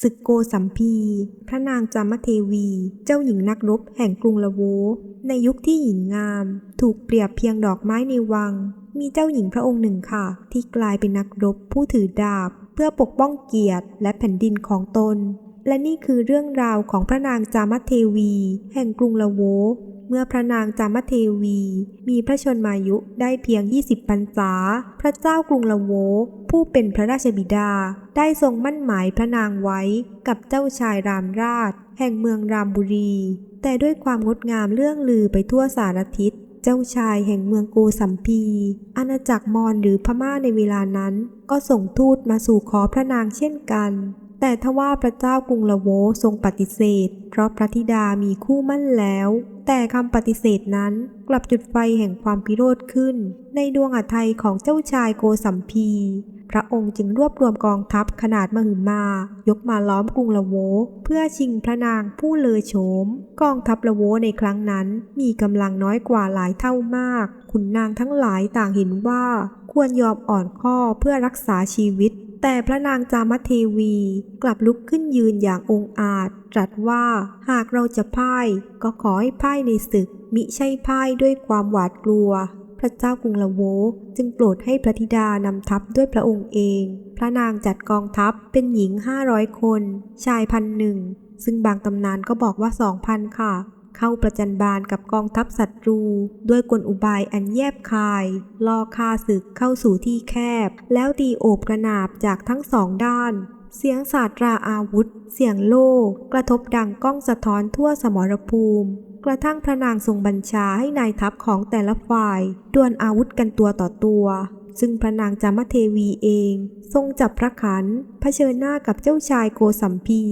ศึกโกสัมพี พระนางจามเทวี เจ้าหญิงนักรบแห่งกรุงละโว ในยุคที่หญิงงาม ถูกเปรียบเพียงดอกไม้ในวัง มีเจ้าหญิงพระองค์หนึ่งค่ะ ที่กลายเป็นนักรบผู้ถือดาบ เพื่อปกป้องเกียรติและแผ่นดินของตน และนี่คือเรื่องราวของพระนางจามเทวี แห่งกรุงละโว มื่อพระนางจามเทวี มีพระชนมายุได้เพียง 20 พรรษา พระเจ้ากรุงละโว ผู้เป็นพระราชบิดา ได้ทรงมั่นหมายพระนางไว้กับเจ้าชายรามราช แห่งเมืองรามบุรี แต่ด้วยความงดงามเรื่องลือไปทั่วสารทิศเจ้าชายแห่งเมืองโกสัมพี อาณาจักรมอญหรือพม่าในเวลานั้น ก็ส่งทูตมาสู่ขอพระนางเช่นกัน แต่ทว่าพระเจ้ากรุงละโวทรงปฏิเสธ เพราะพระธิดามีคู่มั่นแล้ว แต่คำปฏิเสธนั้นกลับจุดไฟแห่งความพิโรธขึ้น ในดวงอาทัยของเจ้าชายโกสัมพี พระองค์จึงรวบรวมกองทัพขนาดมหึมา ยกมาล้อมกรุงละโว เพื่อชิงพระนางผู้เลอโฉม กองทัพละโวในครั้งนั้น มีกำลังน้อยกว่าหลายเท่ามาก ขุนนางทั้งหลายต่างเห็นว่า ควรยอมอ่อนข้อเพื่อรักษาชีวิต แต่พระนางจามเทวีกลับลุกขึ้นยืนอย่างองอาจ ตรัสว่าหากเราจะพ่าย ก็ขอให้พ่ายในศึก มิใช่พ่ายด้วยความหวาดกลัว พระเจ้ากรุงละโวจึงโปรดให้พระธิดานำทัพด้วยพระองค์เอง พระนางจัดกองทัพเป็นหญิง 500 คน ชายพันหนึ่งซึ่งบางตำนานก็บอกว่า 2,000 ค่ะ เข้าประจันบานกับกองทัพศัตรู ด้วยกลอุบายอันแยบคาย ล่อฆ่าศึกเข้าสู่ที่แคบ แล้วตีโอบกระนาบจากทั้งสองด้านเสียงสาสตราอาวุธ เสียงโล่กระทบดังก้องสะท้อนทั่วสมรภูมิ กระทั่งพระนางทรงบัญชาให้นายทัพของแต่ละฝ่ายดวลอาวุธกันตัวต่อตัว ซึ่งพระนางจามเทวีเอง ทรงจับพระขันเผชิญหน้ากับเจ้าชายโกสัมพี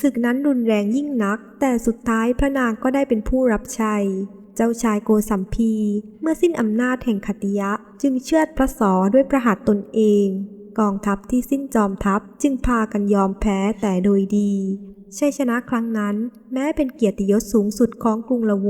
ศึกนั้นรุนแรงยิ่งนัก แต่สุดท้ายพระนางก็ได้เป็นผู้รับชัยเจ้าชายโกสัมพี เมื่อสิ้นอำนาจแห่งคติยะ จึงเชือดพระสอด้วยประหัตตนเอง กองทัพที่สิ้นจอมทัพจึงพากันยอมแพ้แต่โดยดี ชัยชนะครั้งนั้น แม้เป็นเกียรติยศสูงสุดของกรุงละโว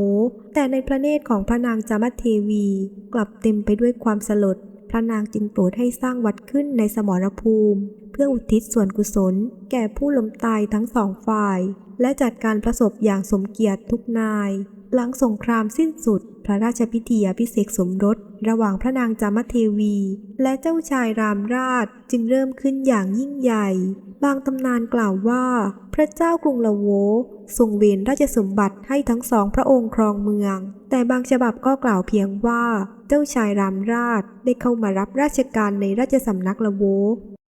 แต่ในพระเนตรของพระนางจามเทวี กลับเต็มไปด้วยความสลด พระนางจึงโปรดให้สร้างวัดขึ้นในสมรภูมิ เพื่ออุทิศส่วนกุศล แก่ผู้ล้มตายทั้งสองฝ่าย และจัดการประสบอย่างสมเกียรติทุกนาย หลังสงครามสิ้นสุด พระราชพิธีอภิเษกสมรส ระหว่างพระนางจามเทวี และเจ้าชายรามราชจึงเริ่มขึ้นอย่างยิ่งใหญ่ บางตำนานกล่าวว่า พระเจ้ากรุงละโวทรงเวนราชสมบัติให้ทั้งสองพระองค์ครองเมือง แต่บางฉบับก็กล่าวเพียงว่า เจ้าชายรามราชได้เข้ามารับราชการในราชสำนักละโว